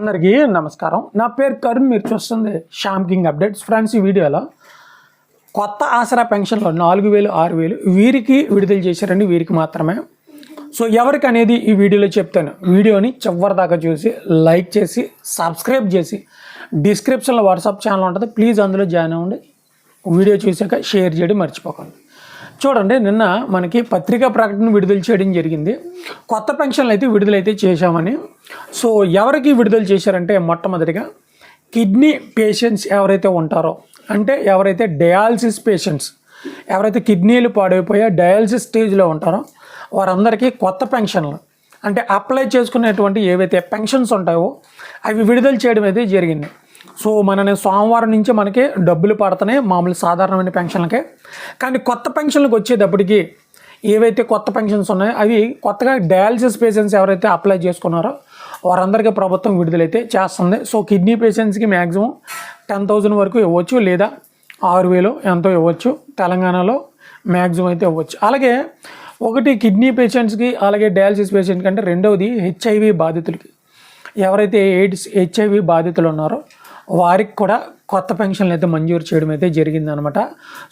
అందరికీ నమస్కారం. నా పేరు కరుణ్ మీరు చూస్తుంది శ్యామ్ కింగ్ అప్డేట్స్. ఫ్రెండ్స్ ఈ వీడియోలో కొత్త ఆసరా పెన్షన్లో నాలుగు వేలు ఆరు వేలు వీరికి విడుదల చేశారండి. వీరికి మాత్రమే. సో ఎవరికి అనేది ఈ వీడియోలో చెప్తాను. వీడియోని చివరి దాకా చూసి లైక్ చేసి సబ్స్క్రైబ్ చేసి డిస్క్రిప్షన్లో వాట్సాప్ ఛానల్ ఉంటుంది. ప్లీజ్ అందులో జాయిన్ అవ్వండి. వీడియో చూసాక షేర్ చేయడం మర్చిపోకండి. చూడండి నిన్న మనకి పత్రికా ప్రకటన విడుదల చేయడం జరిగింది. కొత్త పెన్షన్లు అయితే విడుదలైతే చేశామని. సో ఎవరికి విడుదల చేశారంటే మొట్టమొదటిగా కిడ్నీ పేషెంట్స్ ఎవరైతే ఉంటారో అంటే ఎవరైతే డయాలసిస్ పేషెంట్స్ ఎవరైతే కిడ్నీలు పాడైపోయా డయాలసిస్ స్టేజ్లో ఉంటారో వారందరికీ కొత్త పెన్షన్లు అంటే అప్లై చేసుకునేటువంటి ఏవైతే పెన్షన్స్ ఉంటాయో అవి విడుదల చేయడం అయితే జరిగింది. సో మన సోమవారం నుంచి మనకి డబ్బులు పడుతున్నాయి మామూలు సాధారణమైన పెన్షన్లకే. కానీ కొత్త పెన్షన్లకు వచ్చేటప్పటికి ఏవైతే కొత్త పెన్షన్స్ ఉన్నాయో అవి కొత్తగా డయాలసిస్ పేషెంట్స్ ఎవరైతే అప్లై చేసుకున్నారో వారందరికీ ప్రభుత్వం విడుదలైతే చేస్తుంది. సో కిడ్నీ పేషెంట్స్కి మ్యాక్సిమం టెన్ థౌజండ్ వరకు ఇవ్వచ్చు లేదా ఆరు వేలు ఎంతో ఇవ్వచ్చు తెలంగాణలో మ్యాక్సిమం అయితే ఇవ్వచ్చు. అలాగే ఒకటి కిడ్నీ పేషెంట్స్కి అలాగే డయాలసిస్ పేషెంట్ కంటే రెండవది హెచ్ఐవి బాధితులకి. ఎవరైతే ఎయిడ్స్ హెచ్ఐవి బాధితులు ఉన్నారో వారికి కూడా కొత్త పెన్షన్లు అయితే మంజూరు చేయడం అయితే జరిగిందనమాట.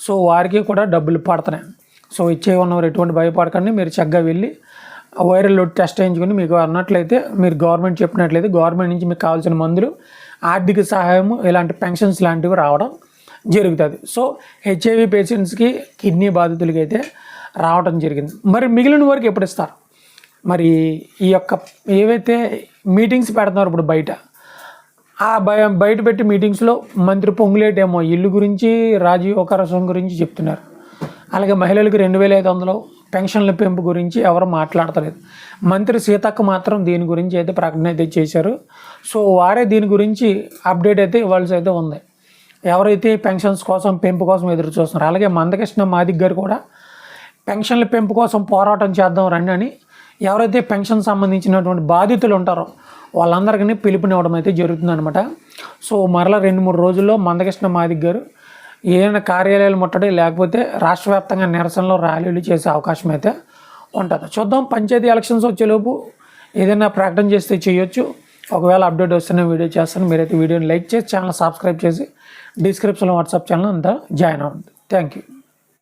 సో వారికి కూడా డబ్బులు పడుతున్నాయి సో ఇచ్చే ఉన్నవారు ఎటువంటి భయపడకండి. మీరు చక్కగా వెళ్ళి వైరల్ లోడ్ టెస్ట్ చేయించుకుని మీకు అన్నట్లయితే మీరు గవర్నమెంట్ చెప్పినట్లయితే గవర్నమెంట్ నుంచి మీకు కావాల్సిన మందులు ఆర్థిక సహాయం ఇలాంటి పెన్షన్స్ లాంటివి రావడం జరుగుతుంది. సో హెచ్ఐవి పేషెంట్స్కి కిడ్నీ బాధితులకి అయితే రావడం జరిగింది. మరి మిగిలిన వరకు ఎప్పుడు ఇస్తారు? మరి ఈ యొక్క ఏవైతే మీటింగ్స్ పెడుతున్నారు ఇప్పుడు బయట ఆ భయం బయట పెట్టి మీటింగ్స్లో మంత్రి పొంగులేటేమో ఇల్లు గురించి రాజీవకరసం గురించి చెప్తున్నారు. అలాగే మహిళలకు రెండు వేల ఐదు వందలు పెన్షన్ల పెంపు గురించి ఎవరు మాట్లాడతలేదు. మంత్రి సీతక్క మాత్రం దీని గురించి అయితే ప్రకటన అయితే చేశారు. సో వారే దీని గురించి అప్డేట్ అయితే ఇవ్వాల్సి అయితే ఉంది. ఎవరైతే పెన్షన్స్ కోసం పెంపు కోసం ఎదురు చూస్తున్నారు అలాగే మందకృష్ణ మాదిక్ గారు కూడా పెన్షన్ల పెంపు కోసం పోరాటం చేద్దాం రండి అని ఎవరైతే పెన్షన్ సంబంధించినటువంటి బాధితులు ఉంటారో వాళ్ళందరికీ పిలుపునివ్వడం అయితే జరుగుతుందనమాట సో మరలా రెండు మూడు రోజుల్లో మందకృష్ణ మాదిక్ గారు ఏదైనా కార్యాలయాలు ముట్టడి లేకపోతే రాష్ట్ర వ్యాప్తంగా నిరసనలో ర్యాలీలు చేసే అవకాశం అయితే ఉంటుంది. చూద్దాం పంచాయతీ ఎలక్షన్స్ వచ్చేలోపు ఏదైనా ప్రకటన చేస్తే చేయొచ్చు. ఒకవేళ అప్డేట్ వస్తేనే వీడియో చేస్తాను. మీరైతే వీడియోని లైక్ చేసి ఛానల్ సబ్స్క్రైబ్ చేసి డిస్క్రిప్షన్లో వాట్సాప్ ఛానల్ అంతా జాయిన్ అవ్వండి. Thank you.